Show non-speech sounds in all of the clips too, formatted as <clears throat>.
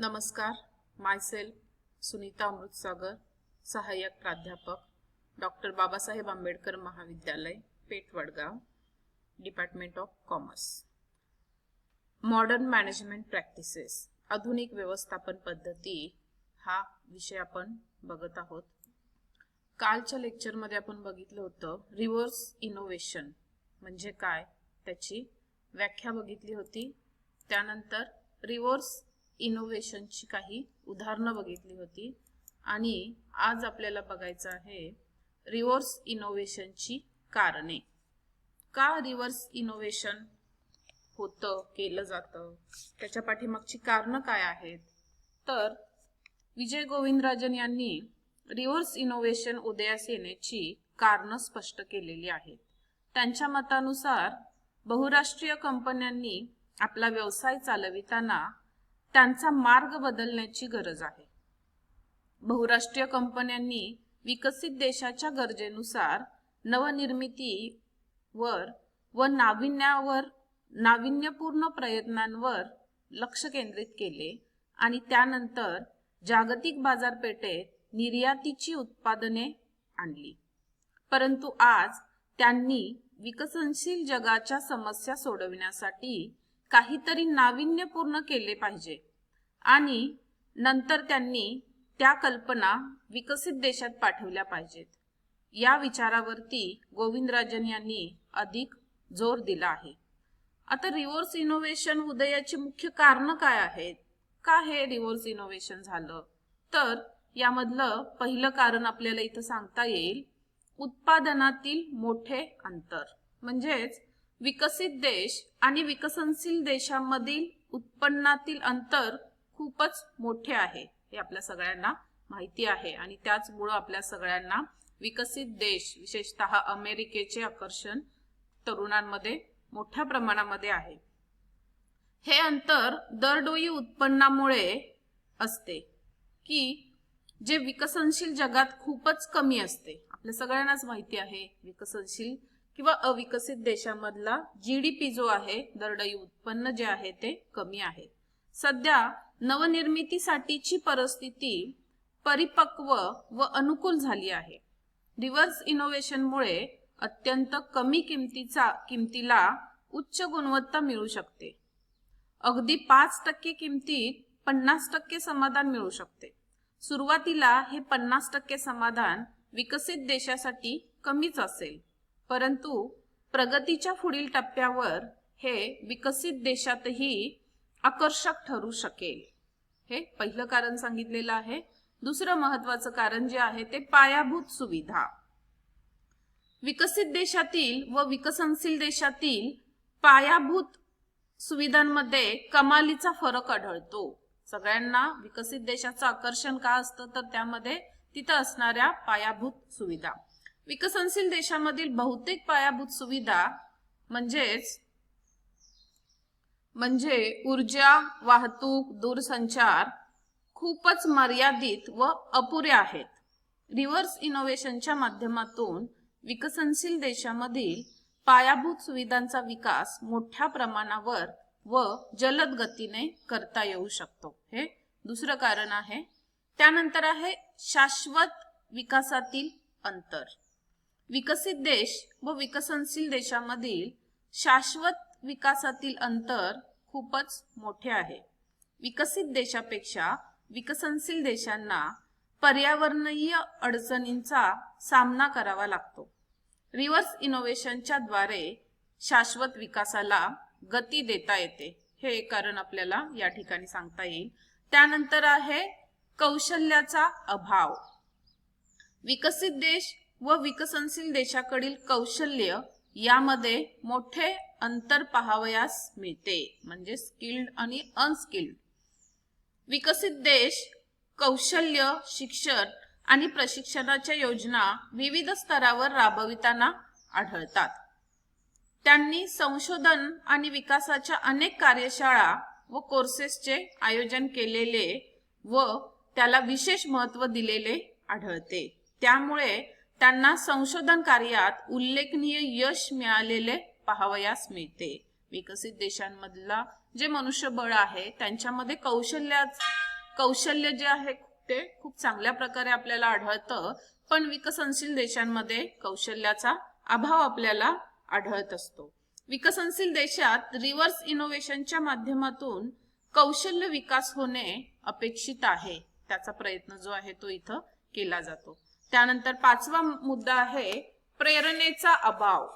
नमस्कार. मायसेल सुनीता अमृतसागर सहाय्यक प्राध्यापक डॉक्टर बाबासाहेब आंबेडकर महाविद्यालय Peth Vadgaon department of commerce modern management practices आधुनिक व्यवस्थापन पद्धती हा विषय आपण बघत आहोत. कालच्या लेक्चरमध्ये आपण बघितलं होतं रिव्हर्स इनोव्हेशन म्हणजे काय? त्याची व्याख्या बघितली होती. त्यानंतर रिव्हर्स इनोव्हेशनची काही उदाहरणं बघितली होती. आणि आज आपल्याला बघायचं आहे रिव्हर्स इनोव्हेशनची कारणे. का रिव्हर्स इनोव्हेशन होतं केलं जातं? त्याच्या पाठीमागची कारणं काय आहेत? तर विजय गोविंदराजन यांनी रिव्हर्स इनोव्हेशन उदयास येण्याची कारणं स्पष्ट केलेली आहेत. त्यांच्या मतानुसार बहुराष्ट्रीय कंपन्यांनी आपला व्यवसाय चालविताना त्यांचा मार्ग बदलण्याची गरज आहे. बहुराष्ट्रीय कंपन्यांनी विकसित देशाच्या गरजेनुसार नवनिर्मितीवर व नाविन्यावर नाविन्यपूर्ण प्रयत्नांवर लक्ष केंद्रित केले आणि त्यानंतर जागतिक बाजारपेठेत निर्यातीची उत्पादने आणली. परंतु आज त्यांनी विकसनशील जगाच्या समस्या सोडविण्यासाठी काहीतरी नाविन्यपूर्ण केले पाहिजे. आणि नंतर त्यांनी त्या कल्पना विकसित देशात पाठवल्या पाहिजेत. या विचारावरती गोविंदराजन यांनी अधिक जोर दिला आहे. आता रिव्हर्स इनोव्हेशन उदयाची मुख्य कारण काय आहेत? का हे रिव्हर्स इनोव्हेशन झालं? तर यामधलं पहिलं कारण आपल्याला इथं सांगता येईल. उत्पादनातील मोठे अंतर. म्हणजेच विकसित देश आणि विकसनशील देशांमधील उत्पन्नातील अंतर खूपच मोठे आहे हे आपल्या सगळ्यांना माहिती आहे. आणि त्याचमुळं आपल्या सगळ्यांना विकसित देश विशेषतः अमेरिकेचे आकर्षण तरुणांमध्ये मोठ्या प्रमाणामध्ये आहे. हे अंतर दरडोई उत्पन्नामुळे असते की जे विकसनशील जगात खूपच कमी असते. आपल्या सगळ्यांनाच माहिती आहे विकसनशील किंवा अविकसित देशामधला जी डी पी जो आहे दरडई उत्पन्न जे आहे ते कमी आहे. सध्या नवनिर्मितीसाठीची परिस्थिती परिपक्व व अनुकूल झाली आहे. रिव्हर्स इनोव्हेशनमुळे अत्यंत कमी किमतीचा किमतीला उच्च गुणवत्ता मिळू शकते. अगदी पाच टक्के किमतीत पन्नास टक्के समाधान मिळू शकते. सुरुवातीला हे पन्नास टक्के समाधान विकसित देशासाठी कमीच असेल. परंतु प्रगतीच्या पुढील टप्प्यावर हे विकसित देशातही आकर्षक ठरू शकेल. हे पहिलं कारण सांगितलेलं आहे. दुसरं महत्वाचं कारण जे आहे ते पायाभूत सुविधा. विकसित देशातील व विकसनशील देशातील पायाभूत सुविधांमध्ये कमालीचा फरक आढळतो. सगळ्यांना विकसित देशाचं आकर्षण का असतं? तर त्यामध्ये तिथं असणाऱ्या पायाभूत सुविधा. विकसनशील देशामधील बहुतेक पायाभूत सुविधा म्हणजेच म्हणजे ऊर्जा वाहतूक दूरसंचार खूपच मर्यादित व अपुऱ्या आहेत. रिव्हर्स इनोव्हेशनच्या माध्यमातून विकसनशील देशामधील पायाभूत सुविधांचा विकास मोठ्या प्रमाणावर व जलद गतीने करता येऊ शकतो. हे दुसरं कारण आहे. त्यानंतर आहे शाश्वत विकासातील अंतर. विकसित देश व विकसनशील देशामधील शाश्वत विकासातील अंतर खूपच मोठे आहे. विकसित देशापेक्षा विकसनशील देशांना पर्यावरणीय अडचणींचा सामना करावा लागतो. रिव्हर्स इनोव्हेशनच्या द्वारे शाश्वत विकासाला गती देता येते. हे कारण आपल्याला या ठिकाणी सांगता येईल. त्यानंतर आहे कौशल्याचा अभाव. विकसित देश व विकसनशील देशाकडील कौशल्य यामध्ये मोठे अंतर पाहावयास मिळते म्हणजे स्किल्ड आणि अनस्किल्ड विकसित देश कौशल्य शिक्षण आणि प्रशिक्षणाच्या योजना विविध स्तरावर राबविताना आढळतात. त्यांनी संशोधन आणि विकासाच्या अनेक कार्यशाळा व कोर्सेसचे आयोजन केलेले व त्याला विशेष महत्त्व दिलेले आढळते. त्यामुळे त्यांना संशोधन कार्यात उल्लेखनीय यश मिळालेले पाहावयास मिळते. विकसित देशांमधला जे मनुष्यबळ आहे त्यांच्यामध्ये कौशल्या कौशल्य जे आहे ते खूप चांगल्या प्रकारे आपल्याला आढळतं. पण विकसनशील देशांमध्ये कौशल्याचा अभाव आपल्याला आढळत असतो. विकसनशील देशात रिव्हर्स इनोव्हेशनच्या माध्यमातून कौशल्य विकास होणे अपेक्षित आहे. त्याचा प्रयत्न जो आहे तो इथं केला जातो. त्यानंतर पाचवा मुद्दा आहे प्रेरणेचा अभाव.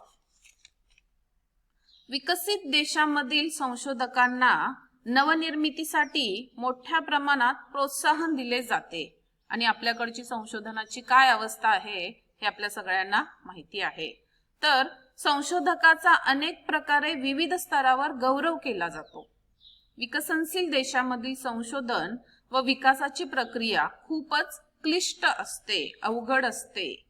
विकसित देशांमधील संशोधकांना नवनिर्मितीसाठी मोठ्या प्रमाणात प्रोत्साहन दिले जाते. आणि आपल्याकडची संशोधनाची काय अवस्था आहे हे आपल्या सगळ्यांना माहिती आहे. तर संशोधकाचा अनेक प्रकारे विविध स्तरावर गौरव केला जातो. विकसनशील देशामधील संशोधन व विकासाची प्रक्रिया खूपच क्लिष्ट असते अवघड असते.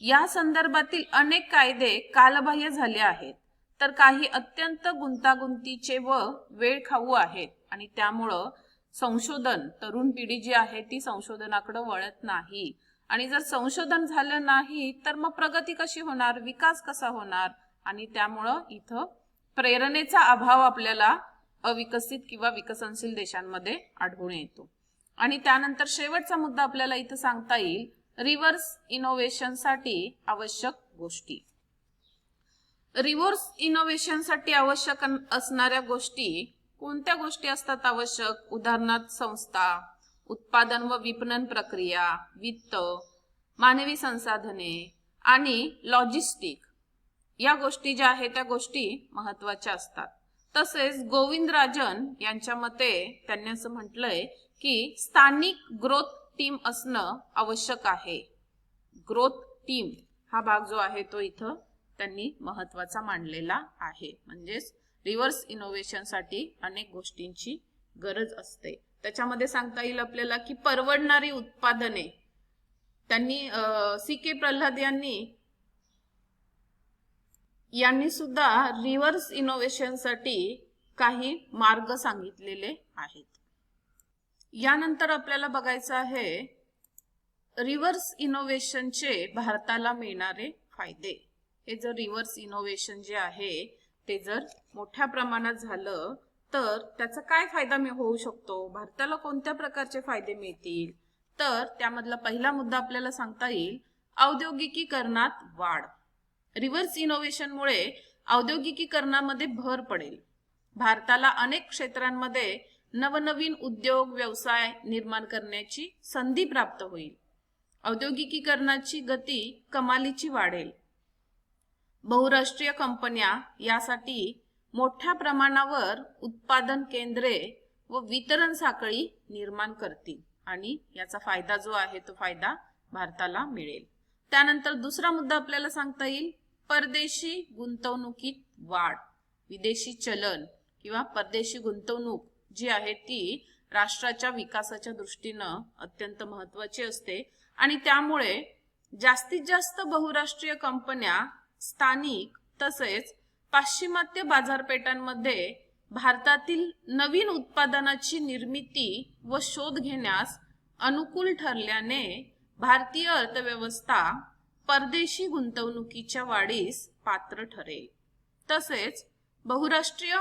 या संदर्भातील अनेक कायदे कालबाह्य झाले आहेत. तर काही अत्यंत गुंतागुंतीचे व वेळ खाऊ आहेत आणि त्यामुळं संशोधन तरुण पिढी जी आहे ती संशोधनाकडे वळत नाही. आणि जर संशोधन झालं नाही तर मग प्रगती कशी होणार? विकास कसा होणार? आणि त्यामुळं इथं प्रेरणेचा अभाव आपल्याला अविकसित किंवा विकसनशील देशांमध्ये आढळून येतो. आणि त्यानंतर शेवटचा मुद्दा आपल्याला इथं सांगता येईल रिव्हर्स इनोव्हेशनसाठी आवश्यक गोष्टी. रिव्हर्स इनोव्हेशनसाठी आवश्यक असणाऱ्या गोष्टी कोणत्या गोष्टी असतात आवश्यक? उदाहरणार्थ संस्था उत्पादन व विपणन प्रक्रिया वित्त मानवी संसाधने आणि लॉजिस्टिक या गोष्टी ज्या आहेत त्या गोष्टी महत्त्वाच्या असतात. तसेच गोविंद राजन यांच्या मते त्यांनी असं म्हटलंय की स्थानिक ग्रोथ टीम असणं आवश्यक आहे. ग्रोथ टीम हा भाग जो आहे तो इथं त्यांनी महत्त्वाचा मांडलेला आहे. म्हणजेच रिव्हर्स इनोव्हेशनसाठी अनेक गोष्टींची गरज असते. त्याच्यामध्ये सांगता येईल आपल्याला की परवडणारी उत्पादने. त्यांनी सी के प्रल्हाद यांनी यांनी सुद्धा रिव्हर्स इनोव्हेशनसाठी काही मार्ग सांगितलेले आहेत. यानंतर आपल्याला बघायचं आहे रिव्हर्स इनोव्हेशनचे भारताला मिळणारे फायदे. हे जर रिव्हर्स इनोव्हेशन जे आहे ते जर मोठ्या प्रमाणात झालं तर त्याचा काय फायदा होऊ शकतो? भारताला कोणत्या प्रकारचे फायदे मिळतील? तर त्यामधला पहिला मुद्दा आपल्याला सांगता येईल औद्योगिकीकरणात वाढ. रिव्हर्स इनोव्हेशनमुळे औद्योगिकीकरणामध्ये भर पडेल. भारताला अनेक क्षेत्रांमध्ये नवनवीन उद्योग व्यवसाय निर्माण करण्याची संधी प्राप्त होईल. औद्योगिकीकरणाची गती कमालीची वाढेल. बहुराष्ट्रीय कंपन्या यासाठी मोठ्या प्रमाणावर उत्पादन केंद्रे व वितरण साखळी निर्माण करतील आणि याचा फायदा जो आहे तो फायदा भारताला मिळेल. त्यानंतर दुसरा मुद्दा आपल्याला सांगता येईल परदेशी गुंतवणुकीत वाढ. विदेशी चलन किंवा परदेशी गुंतवणूक जी आहे ती राष्ट्राच्या विकासाच्या दृष्टीनं अत्यंत महत्वाची असते. आणि त्यामुळे जास्तीत जास्त बहुराष्ट्रीय कंपन्या स्थानिक तसेच पाश्चिमात्य बाजारपेठांमध्ये भारतातील नवीन उत्पादनाची निर्मिती व शोध घेण्यास अनुकूल ठरल्याने भारतीय अर्थव्यवस्था परदेशी गुंतवणुकीच्या वाढीस पात्र ठरेल. तसेच बहुराष्ट्रीय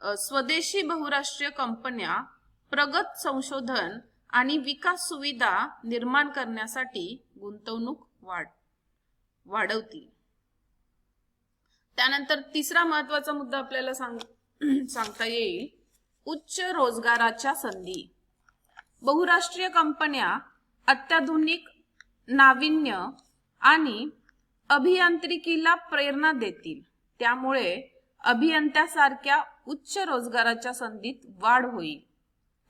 स्वदेशी बहुराष्ट्रीय कंपन्या प्रगत संशोधन आणि विकास सुविधा निर्माण करण्यासाठी गुंतवणूक वाढ वाढवतील. त्यानंतर तिसरा महत्त्वाचा मुद्दा आपल्याला सांग <clears throat> सांगता येईल. उच्च रोजगाराच्या संधी. बहुराष्ट्रीय कंपन्या अत्याधुनिक नाविन्य आणि अभियांत्रिकीला प्रेरणा देतील. त्यामुळे अभियंत्यासारख्या उच्च रोजगाराच्या संधीत वाढ होईल.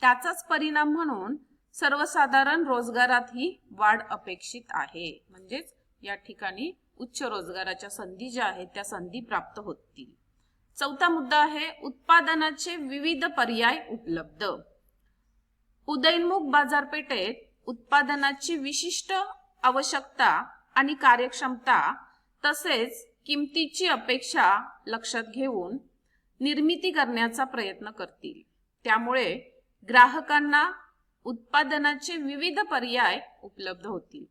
त्याचाच परिणाम म्हणून सर्वसाधारण रोजगारातही वाढ अपेक्षित आहे. म्हणजेच या ठिकाणी उच्च रोजगाराच्या संधी ज्या आहेत त्या संधी प्राप्त होतील. चौथा मुद्दा आहे उत्पादनाचे विविध पर्याय उपलब्ध. उदयनमुख बाजारपेठेत उत्पादनाची विशिष्ट आवश्यकता आणि कार्यक्षमता तसेच किमतीची अपेक्षा लक्षात घेऊन निर्मिती करण्याचा प्रयत्न करतील. त्यामुळे ग्राहकांना उत्पादनाचे विविध पर्याय उपलब्ध होतील.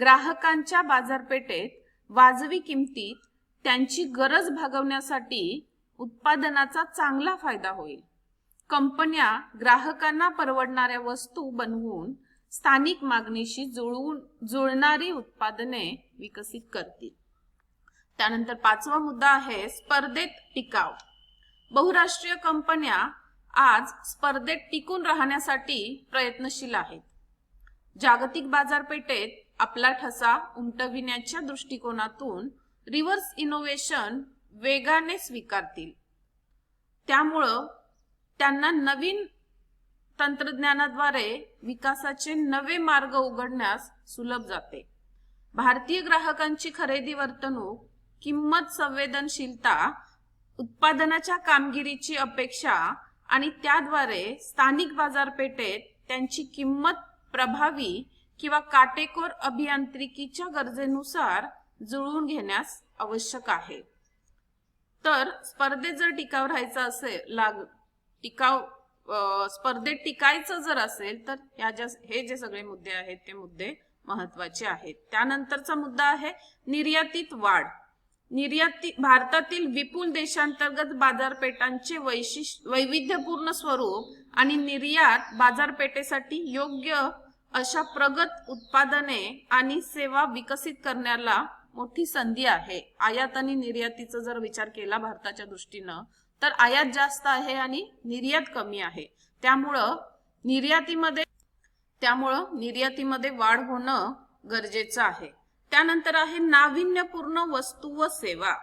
ग्राहकांच्या बाजारपेठेत वाजवी किमतीत त्यांची गरज भागवण्यासाठी उत्पादनाचा चांगला फायदा होईल. कंपन्या ग्राहकांना परवडणाऱ्या वस्तू बनवून स्थानिक मागणीशी जुळवून जुळणारी उत्पादने विकसित करतील. त्यानंतर पाचवा मुद्दा आहे स्पर्धेत टिकाव. बहुराष्ट्रीय कंपन्या आज स्पर्धेत टिकून राहण्यासाठी प्रयत्नशील आहेत. जागतिक बाजारपेठेत आपला ठसा उमटविण्याच्या दृष्टिकोनातून रिव्हर्स इनोव्हेशन वेगाने स्वीकारतील. त्यामुळं त्यांना नवीन तंत्रज्ञानाद्वारे विकासाचे नवे मार्ग उघडण्यास सुलभ जाते. भारतीय ग्राहकांची खरेदी वर्तणूक किंमत संवेदनशीलता उत्पादनाच्या कामगिरीची अपेक्षा आणि त्याद्वारे स्थानिक बाजारपेठेत त्यांची किंमत प्रभावी किंवा काटेकोर अभियांत्रिकीच्या गरजेनुसार जुळवून घेण्यास आवश्यक आहे. तर स्पर्धेत जर टिकाव राहायचं असेल लाग टिकाव स्पर्धेत टिकायचं जर असेल तर ह्या ज्या हे जे सगळे मुद्दे आहेत ते मुद्दे महत्त्वाचे आहेत. त्यानंतरचा मुद्दा आहे निर्यातीत वाढ. निर्याती भारतातील विपुल देशांतर्गत बाजारपेठांचे वैशिष्ट्य वैविध्यपूर्ण स्वरूप आणि निर्यात बाजारपेठेसाठी योग्य अशा प्रगत उत्पादने आणि सेवा विकसित करण्याला मोठी संधी आहे. आयात आणि निर्यातीचा जर विचार केला भारताच्या दृष्टीनं तर आयात जास्त आहे आणि निर्यात कमी आहे. त्यामुळं निर्यातीमध्ये त्यामुळं निर्यातीमध्ये वाढ होणं गरजेचं आहे. त्यानंतर आहे नाविन्यपूर्ण वस्तू व सेवा.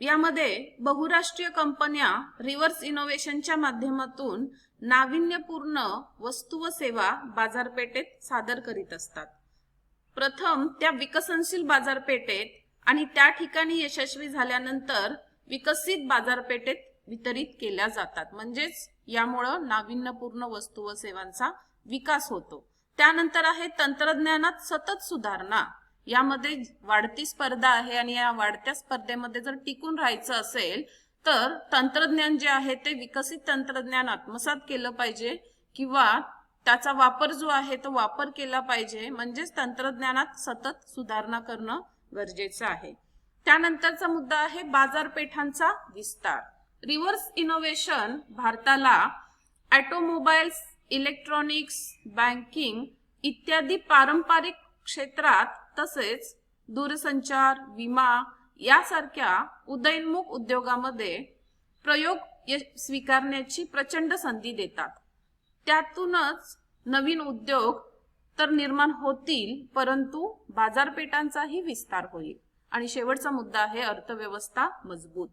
यामध्ये बहुराष्ट्रीय कंपन्या रिव्हर्स इनोव्हेशनच्या माध्यमातून नाविन्यपूर्ण वस्तू व सेवा बाजारपेठेत सादर करीत असतात. प्रथम त्या विकसनशील बाजारपेठेत आणि त्या ठिकाणी यशस्वी झाल्यानंतर विकसित बाजारपेठेत वितरित केल्या जातात. म्हणजेच यामुळं नाविन्यपूर्ण वस्तू व सेवांचा विकास होतो. त्यानंतर आहे तंत्रज्ञानात सतत सुधारणा. यामध्ये वाढती स्पर्धा आहे आणि या वाढत्या स्पर्धेमध्ये जर टिकून राहायचं असेल तर तंत्रज्ञान जे आहे ते विकसित तंत्रज्ञान आत्मसात केलं पाहिजे किंवा त्याचा वापर जो आहे तो वापर केला पाहिजे. म्हणजेच तंत्रज्ञानात सतत सुधारणा करणं गरजेचं आहे. त्यानंतरचा मुद्दा आहे बाजारपेठांचा विस्तार. रिव्हर्स इनोव्हेशन भारताला ऑटोमोबाईल्स इलेक्ट्रॉनिक्स बँकिंग इत्यादी पारंपरिक क्षेत्रात तसेच दूरसंचार विमा यासारख्या उदयोन्मुख उद्योगामध्ये प्रयोग स्वीकारण्याची प्रचंड संधी देतात. त्यातूनच नवीन उद्योग तर निर्माण होतील परंतु बाजारपेठांचाही विस्तार होईल. आणि शेवटचा मुद्दा आहे अर्थव्यवस्था मजबूत.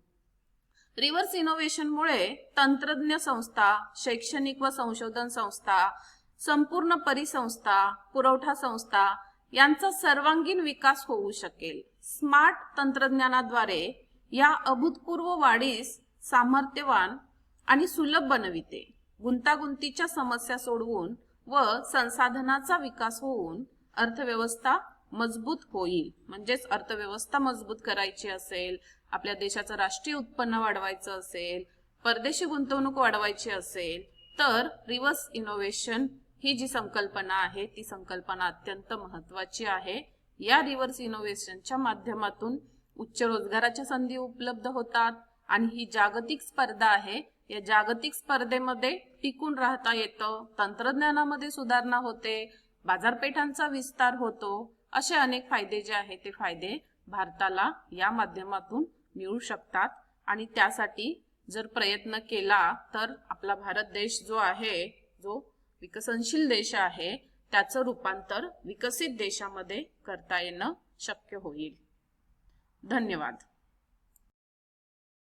रिव्हर्स इनोव्हेशनमुळे तंत्रज्ञ संस्था शैक्षणिक व संशोधन संस्था संपूर्ण परिसंस्था पुरवठा संस्था यांचा सर्वांगीण विकास होऊ शकेल. स्मार्ट तंत्रज्ञानाद्वारे या अभूतपूर्व वाढीस सामर्थ्यवान आणि सुलभ बनविते. गुंतागुंतीच्या समस्या सोडवून व संसाधनाचा विकास होऊन अर्थव्यवस्था मजबूत होईल. म्हणजेच अर्थव्यवस्था मजबूत करायची असेल आपल्या देशाचं राष्ट्रीय उत्पन्न वाढवायचं असेल परदेशी गुंतवणूक वाढवायची असेल तर रिव्हर्स इनोव्हेशन ही जी संकल्पना आहे ती संकल्पना अत्यंत महत्वाची आहे. या रिव्हर्स इनोव्हेशनच्या माध्यमातून उच्च रोजगाराच्या संधी उपलब्ध होतात आणि ही जागतिक स्पर्धा आहे. या जागतिक स्पर्धेमध्ये टिकून राहता येतं तंत्रज्ञानामध्ये सुधारणा होते बाजारपेठांचा विस्तार होतो. असे अनेक फायदे जे आहेत ते फायदे भारताला या माध्यमातून मिळू शकतात. आणि त्यासाठी जर प्रयत्न केला तर आपला भारत देश जो आहे जो विकसनशील देश आहे त्याचं रूपांतर विकसित देशामध्ये करता येणं शक्य होईल. धन्यवाद.